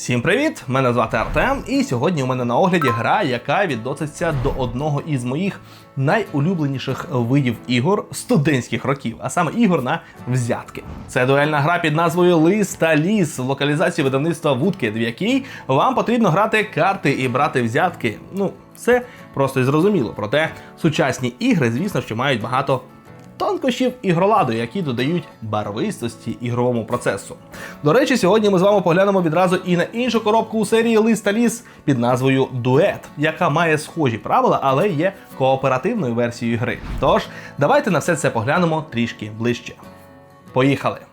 Всім привіт! Мене звати Артем, і сьогодні у мене на огляді гра, яка відноситься до одного із моїх найулюбленіших видів ігор студентських років, а саме ігор на взятки. Це дуельна гра під назвою Лис та Ліс в локалізації видавництва Woodkid, в якій вам потрібно грати карти і брати взятки. Ну, все просто і зрозуміло. Проте сучасні ігри, звісно, що мають багато тонкощів ігроладу, які додають барвистості ігровому процесу. До речі, сьогодні ми з вами поглянемо відразу і на іншу коробку у серії Лист та ліс під назвою Дует, яка має схожі правила, але є кооперативною версією гри. Тож, давайте на все це поглянемо трішки ближче. Поїхали!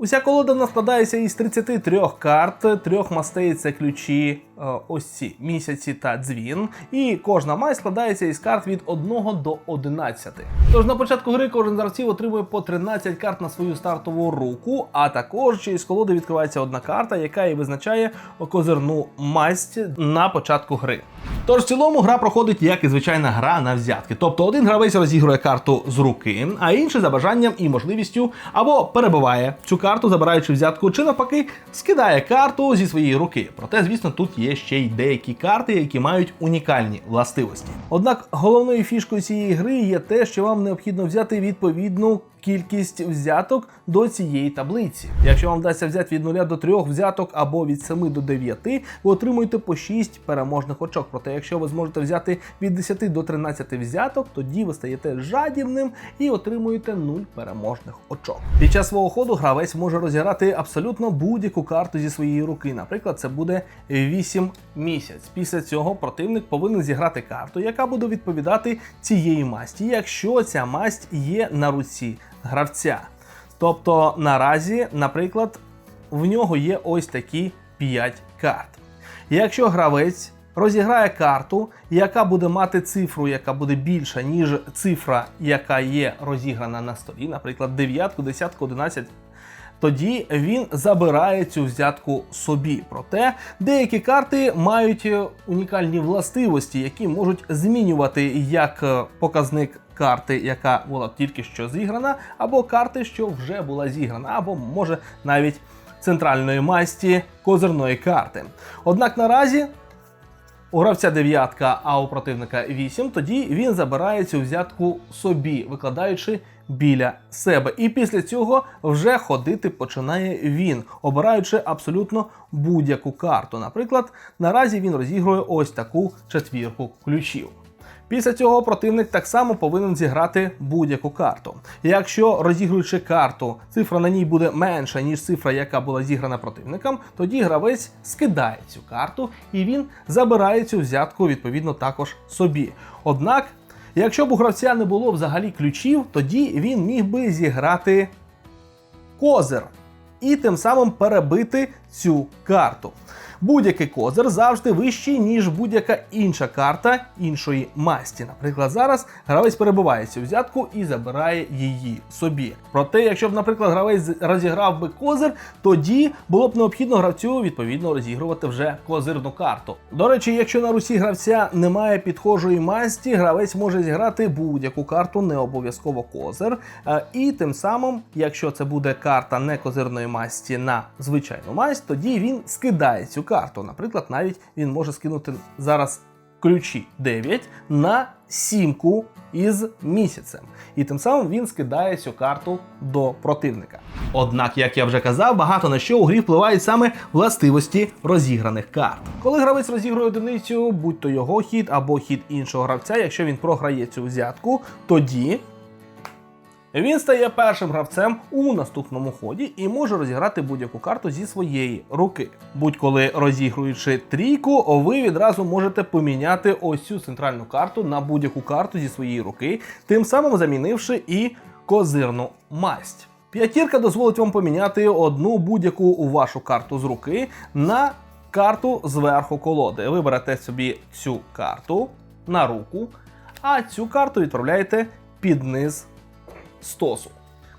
Уся колода в нас складається із 33 карт, трьох мастей це ключі, е, ось ці місяці та дзвін. І кожна масть складається із карт від 1 до 11. Тож на початку гри кожен з гравців отримує по 13 карт на свою стартову руку, а також через колоди відкривається одна карта, яка і визначає козирну масть на початку гри. Тож в цілому гра проходить як і звичайна гра на взятки. Тобто один гравець розігрує карту з руки, а інший за бажанням і можливістю або перебиває цю карту, забираючи взятку, чи навпаки скидає карту зі своєї руки. Проте, звісно, тут є ще й деякі карти, які мають унікальні властивості. Однак головною фішкою цієї гри є те, що вам необхідно взяти відповідну кількість взяток до цієї таблиці. Якщо вам вдасться взяти від 0 до 3 взяток або від 7 до 9, ви отримуєте по 6 переможних очок. Проте, якщо ви зможете взяти від 10 до 13 взяток, тоді ви стаєте жадібним і отримуєте 0 переможних очок. Під час свого ходу гравець може розіграти абсолютно будь-яку карту зі своєї руки. Наприклад, це буде 8 місяць. Після цього противник повинен зіграти карту, яка буде відповідати цієї масті, якщо ця масть є на руці гравця. Тобто наразі, наприклад, в нього є ось такі 5 карт. Якщо гравець розіграє карту, яка буде мати цифру, яка буде більша, ніж цифра, яка є розіграна на столі, наприклад, 9, 10, 11. Тоді він забирає цю взятку собі. Проте деякі карти мають е, унікальні властивості, які можуть змінювати як е, показник карти, яка була тільки що зіграна, або карти, що вже була зіграна, або може навіть центральної масті козирної карти. Однак наразі. У гравця дев'ятка, а у противника 8, тоді він забирає цю взятку собі, викладаючи біля себе. І після цього вже ходити починає він, обираючи абсолютно будь-яку карту. Наприклад, наразі він розігрує ось таку четвірку ключів. Після цього противник так само повинен зіграти будь-яку карту. Якщо розігруючи карту, цифра на ній буде менша, ніж цифра, яка була зіграна противником, тоді гравець скидає цю карту і він забирає цю взятку відповідно також собі. Однак, якщо б у гравця не було взагалі ключів, тоді він міг би зіграти козир і тим самим перебити цю карту. Будь-який козир завжди вищий, ніж будь-яка інша карта іншої масті. Наприклад, зараз гравець перебуває цю взятку і забирає її собі. Проте, якщо б, наприклад, гравець розіграв би козир, тоді було б необхідно гравцю відповідно розігрувати вже козирну карту. До речі, якщо на русі гравця немає підхожої масті, гравець може зіграти будь-яку карту, не обов'язково козир. Е, І тим самим, якщо це буде карта не козирної масті на звичайну масть, тоді він скидає цю карту. Наприклад, навіть він може скинути зараз ключі 9 на сімку із місяцем. І тим самим він скидає цю карту до противника. Однак, як я вже казав, багато на що у грі впливають саме властивості розіграних карт. Коли гравець розігрує одиницю, будь то його хід або хід іншого гравця, якщо він програє цю взятку, тоді він стає першим гравцем у наступному ході і може розіграти будь-яку карту зі своєї руки. Будь-коли розігруючи трійку, ви відразу можете поміняти ось цю центральну карту на будь-яку карту зі своєї руки, тим самим замінивши і козирну масть. П'ятірка дозволить вам поміняти одну будь-яку вашу карту з руки на карту зверху колоди. Ви берете собі цю карту на руку, а цю карту відправляєте під низ стосу.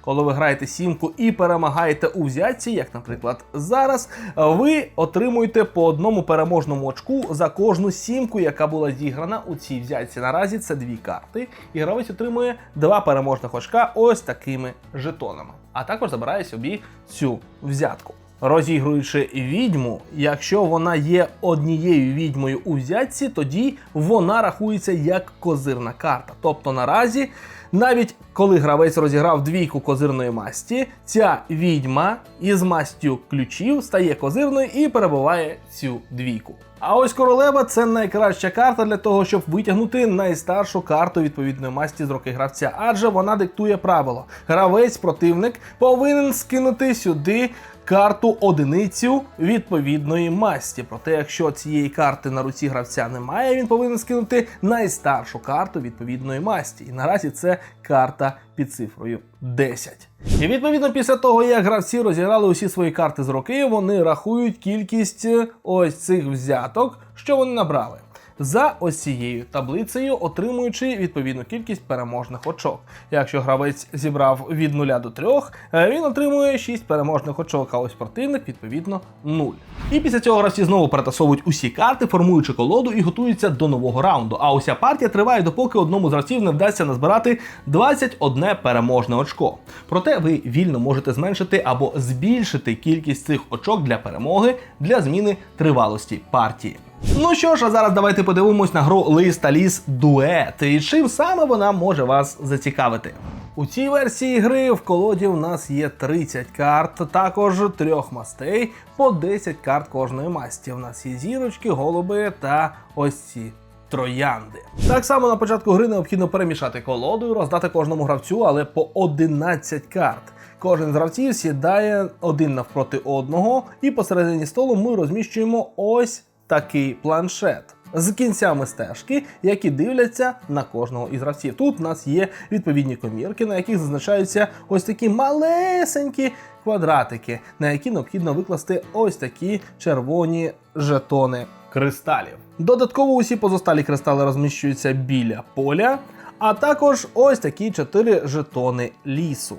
коли ви граєте сімку і перемагаєте у взятці, як, наприклад, зараз, ви отримуєте по одному переможному очку за кожну сімку, яка була зіграна у цій взятці. Наразі це дві карти, і гравець отримує два переможних очка ось такими жетонами. А також забирає собі цю взятку. Розігруючи відьму, якщо вона є однією відьмою у взятці, тоді вона рахується як козирна карта. Тобто наразі, навіть коли гравець розіграв двійку козирної масті, ця відьма із мастю ключів стає козирною і перебуває цю двійку. А ось королева це найкраща карта для того, щоб витягнути найстаршу карту відповідної масті з роки гравця, адже вона диктує правило. Гравець, противник повинен скинути сюди карту одиницю відповідної масті. Проте, якщо цієї карти на руці гравця немає, він повинен скинути найстаршу карту відповідної масті. І наразі це карта під цифрою 10. І відповідно, після того, як гравці розіграли усі свої карти з роки, вони рахують кількість е, ось цих взяток, що вони набрали. За ось цією таблицею, отримуючи відповідну кількість переможних очок. Якщо гравець зібрав від 0 до 3, він отримує 6 переможних очок, а ось противник відповідно 0. І після цього гравці знову перетасовують усі карти, формуючи колоду і готуються до нового раунду. А уся партія триває, допоки одному з гравців не вдасться назбирати 21 переможне очко. Проте ви вільно можете зменшити або збільшити кількість цих очок для перемоги для зміни тривалості партії. Ну що ж, а зараз давайте подивимось на гру Лист та Ліс Дует. І чим саме вона може вас зацікавити. У цій версії гри в колоді у нас є 30 карт, також трьох мастей, по 10 карт кожної масті. У нас є зірочки, голуби та ось ці. Троянди. Так само на початку гри необхідно перемішати колоду і роздати кожному гравцю, але по 11 карт. Кожен з гравців сідає один навпроти одного, і посередині столу ми розміщуємо ось такий планшет з кінцями стежки, які дивляться на кожного із гравців. Тут у нас є відповідні комірки, на яких зазначаються ось такі малесенькі квадратики, на які необхідно викласти ось такі червоні жетони кристалів. Додатково усі позосталі кристали розміщуються біля поля, а також ось такі чотири жетони лісу.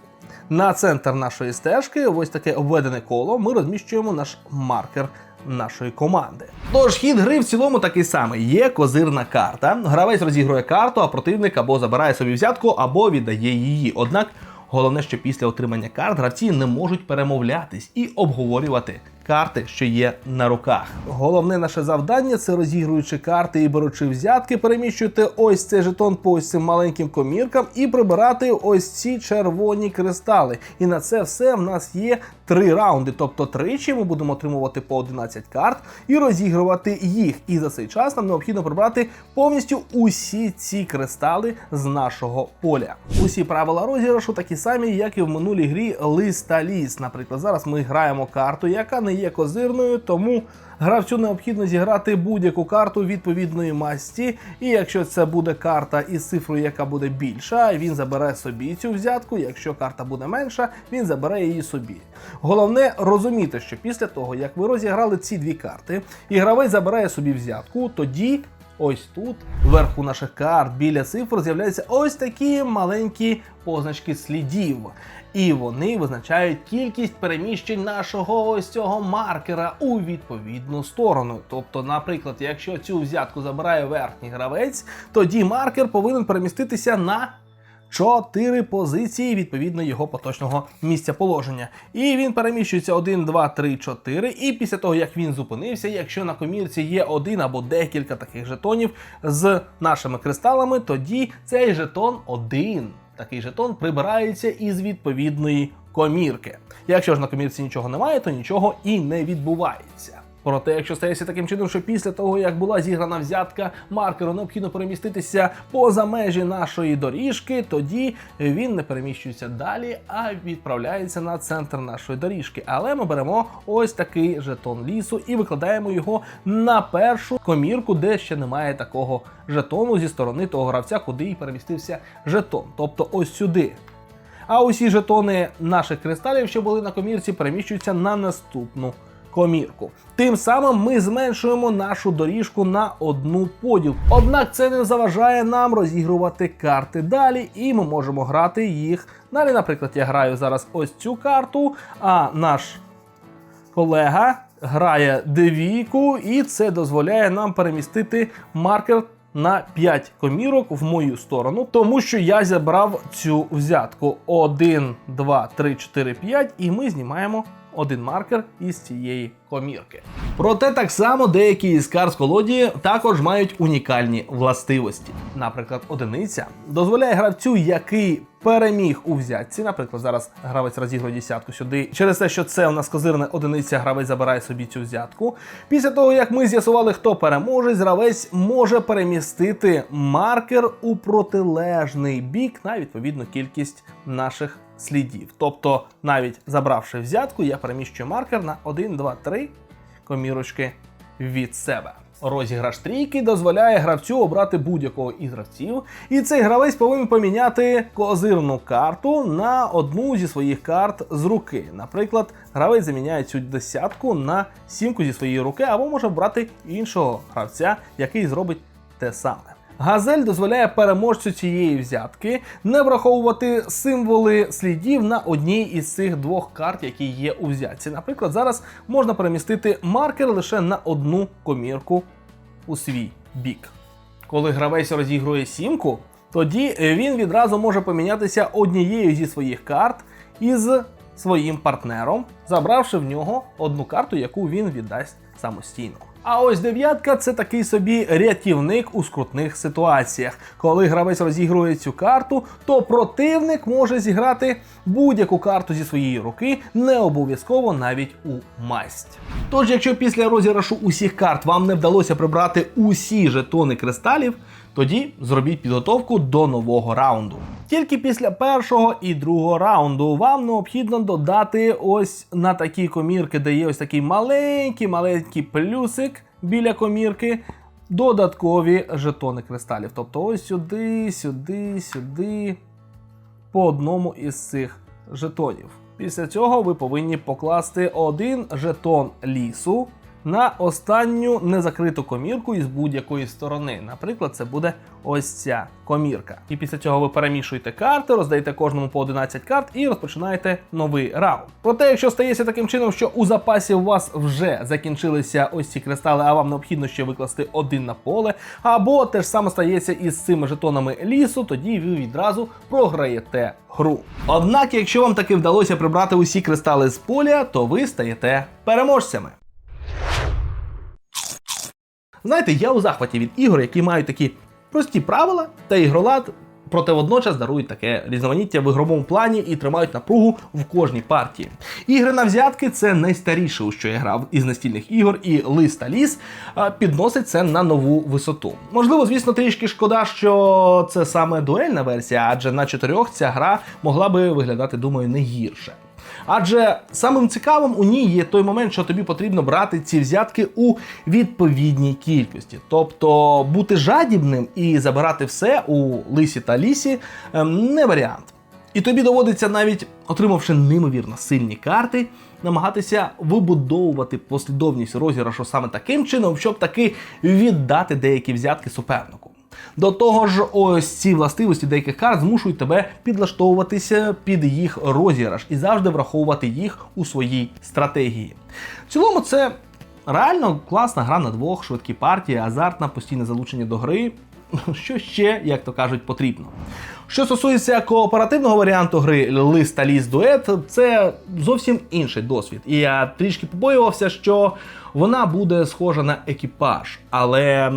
На центр нашої стежки, ось таке обведене коло, ми розміщуємо наш маркер нашої команди. Тож хід гри в цілому такий самий: є козирна карта. Гравець розігрує карту, а противник або забирає собі взятку, або віддає її. Однак головне, що після отримання карт гравці не можуть перемовлятись і обговорювати. Карти, що є на руках. Головне наше завдання це розігруючи карти і беручи взятки, переміщувати ось цей жетон по ось цим маленьким коміркам і прибирати ось ці червоні кристали. І на це все в нас є три раунди. Тобто тричі ми будемо отримувати по 11 карт і розігрувати їх. І за цей час нам необхідно прибрати повністю усі ці кристали з нашого поля. Усі правила розіграшу такі самі, як і в минулій грі лист та ліс. Наприклад, зараз ми граємо карту, яка не є козирною, тому гравцю необхідно зіграти будь-яку карту відповідної масті. І якщо це буде карта із цифрою, яка буде більша, він забере собі цю взятку. Якщо карта буде менша, він забере її собі. Головне розуміти, що після того, як ви розіграли ці дві карти, і гравець забирає собі взятку, тоді. Ось тут, вверху наших карт, біля цифр, з'являються ось такі маленькі позначки слідів. І вони визначають кількість переміщень нашого ось цього маркера у відповідну сторону. Тобто, наприклад, якщо цю взятку забирає верхній гравець, тоді маркер повинен переміститися на 4 позиції відповідно його поточного місця положення. І він переміщується 1, 2, 3, 4. І після того, як він зупинився, якщо на комірці є один або декілька таких жетонів з нашими кристалами, тоді цей жетон один. Такий жетон прибирається із відповідної комірки. Якщо ж на комірці нічого немає, то нічого і не відбувається. Проте, якщо стається таким чином, що після того, як була зіграна взятка, маркеру необхідно переміститися поза межі нашої доріжки, тоді він не переміщується далі, а відправляється на центр нашої доріжки. Але ми беремо ось такий жетон лісу і викладаємо його на першу комірку, де ще немає такого жетону зі сторони того гравця, куди й перемістився жетон. Тобто ось сюди. А усі жетони наших кристалів, що були на комірці, переміщуються на наступну комірку. Тим самим ми зменшуємо нашу доріжку на одну поділ. Однак це не заважає нам розігрувати карти далі, і ми можемо грати їх. Далі, наприклад, я граю зараз ось цю карту, а наш колега грає девійку, і це дозволяє нам перемістити маркер на 5 комірок в мою сторону, тому що я забрав цю взятку 1, 2, 3, 4, 5, і ми знімаємо один маркер із цієї комірки. Проте так само деякі із карт з колоді також мають унікальні властивості. Наприклад, одиниця дозволяє гравцю, який переміг у взятці. Наприклад, зараз гравець розігрує десятку сюди. Через те, що це у нас козирна одиниця, гравець забирає собі цю взятку. Після того, як ми з'ясували, хто переможець, гравець може перемістити маркер у протилежний бік на відповідну кількість наших слідів. Тобто, навіть забравши взятку, я переміщую маркер на 1, 2, 3 комірочки від себе. Розіграш трійки дозволяє гравцю обрати будь-якого із гравців, і цей гравець повинен поміняти козирну карту на одну зі своїх карт з руки. Наприклад, гравець заміняє цю десятку на сімку зі своєї руки, або може обрати іншого гравця, який зробить те саме. Газель дозволяє переможцю цієї взятки не враховувати символи слідів на одній із цих двох карт, які є у взятці. Наприклад, зараз можна перемістити маркер лише на одну комірку у свій бік. Коли гравець розігрує сімку, тоді він відразу може помінятися однією зі своїх карт із своїм партнером, забравши в нього одну карту, яку він віддасть самостійно. А ось дев'ятка це такий собі рятівник у скрутних ситуаціях. Коли гравець розігрує цю карту, то противник може зіграти будь-яку карту зі своєї руки, не обов'язково навіть у масть. Тож, якщо після розіграшу усіх карт вам не вдалося прибрати усі жетони кристалів, тоді зробіть підготовку до нового раунду. Тільки після першого і другого раунду вам необхідно додати ось на такі комірки, де є ось такий маленький маленький плюсик біля комірки. Додаткові жетони кристалів. Тобто ось сюди, сюди, сюди, по одному із цих жетонів. Після цього ви повинні покласти один жетон лісу на останню незакриту комірку із будь-якої сторони. Наприклад, це буде ось ця комірка. І після цього ви перемішуєте карти, роздаєте кожному по 11 карт і розпочинаєте новий раунд. Проте, якщо стається таким чином, що у запасі у вас вже закінчилися ось ці кристали, а вам необхідно ще викласти один на поле, або те ж саме стається із цими жетонами лісу, тоді ви відразу програєте гру. Однак, якщо вам таки вдалося прибрати усі кристали з поля, то ви стаєте переможцями. Знаєте, я у захваті від ігор, які мають такі прості правила та ігролад, проте водночас дарують таке різноманіття в ігровому плані і тримають напругу в кожній партії. Ігри на взятки це найстаріше, у що я грав із настільних ігор, і лист та ліс підносить це на нову висоту. Можливо, звісно, трішки шкода, що це саме дуельна версія, адже на чотирьох ця гра могла би виглядати, думаю, не гірше. Адже самим цікавим у ній є той момент, що тобі потрібно брати ці взятки у відповідній кількості. Тобто бути жадібним і забирати все у лисі та лісі ем, не варіант. І тобі доводиться навіть, отримавши неймовірно сильні карти, намагатися вибудовувати послідовність розіграшу саме таким чином, щоб таки віддати деякі взятки супернику. До того ж, ось ці властивості деяких карт змушують тебе підлаштовуватися під їх розіграш і завжди враховувати їх у своїй стратегії. В цілому, це реально класна гра на двох, швидкі партії, азартна, постійне залучення до гри. Що ще, як то кажуть, потрібно. Що стосується кооперативного варіанту гри лист та ліс дует, це зовсім інший досвід. І я трішки побоювався, що вона буде схожа на екіпаж, але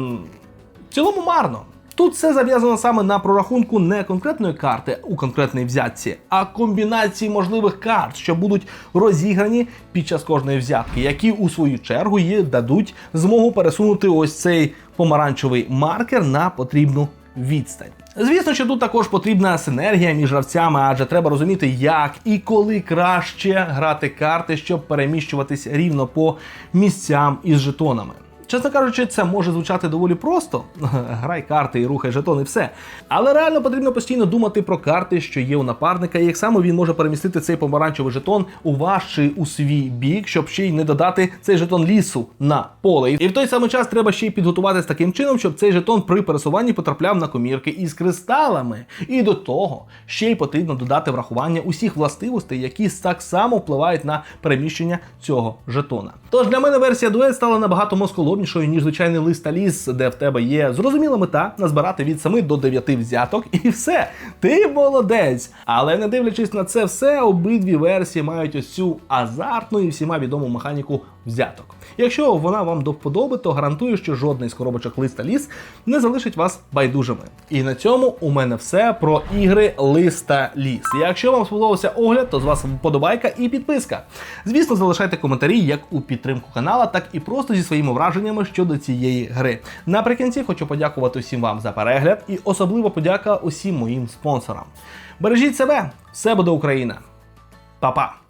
цілому марно. Тут все зав'язано саме на прорахунку не конкретної карти у конкретній взятці, а комбінації можливих карт, що будуть розіграні під час кожної взятки, які у свою чергу їй дадуть змогу пересунути ось цей помаранчевий маркер на потрібну відстань. Звісно, що тут також потрібна синергія між гравцями, адже треба розуміти, як і коли краще грати карти, щоб переміщуватись рівно по місцям із жетонами. Чесно кажучи, це може звучати доволі просто. Грай карти і рухай жетони, все. Але реально потрібно постійно думати про карти, що є у напарника, і як саме він може перемістити цей помаранчевий жетон у ваш чи у свій бік, щоб ще й не додати цей жетон лісу на поле. І в той самий час треба ще й підготуватись таким чином, щоб цей жетон при пересуванні потрапляв на комірки із кристалами. І до того ще й потрібно додати врахування усіх властивостей, які так само впливають на переміщення цього жетона. Тож для мене версія дует стала набагато москолобнішою, ніж звичайний лист ліс, де в тебе є зрозуміла мета назбирати від 7 до 9 взяток, і все, ти молодець. Але не дивлячись на це все, обидві версії мають ось цю азартну і всіма відому механіку взяток. Якщо вона вам до вподоби, то гарантую, що жодний з коробочок листа ліс не залишить вас байдужими. І на цьому у мене все про ігри листа ліс. Якщо вам сподобався огляд, то з вас вподобайка і підписка. Звісно, залишайте коментарі як у підтримку канала, так і просто зі своїми враженнями щодо цієї гри. Наприкінці хочу подякувати усім вам за перегляд і особливо подяка усім моїм спонсорам. Бережіть себе, все буде Україна. Па-па!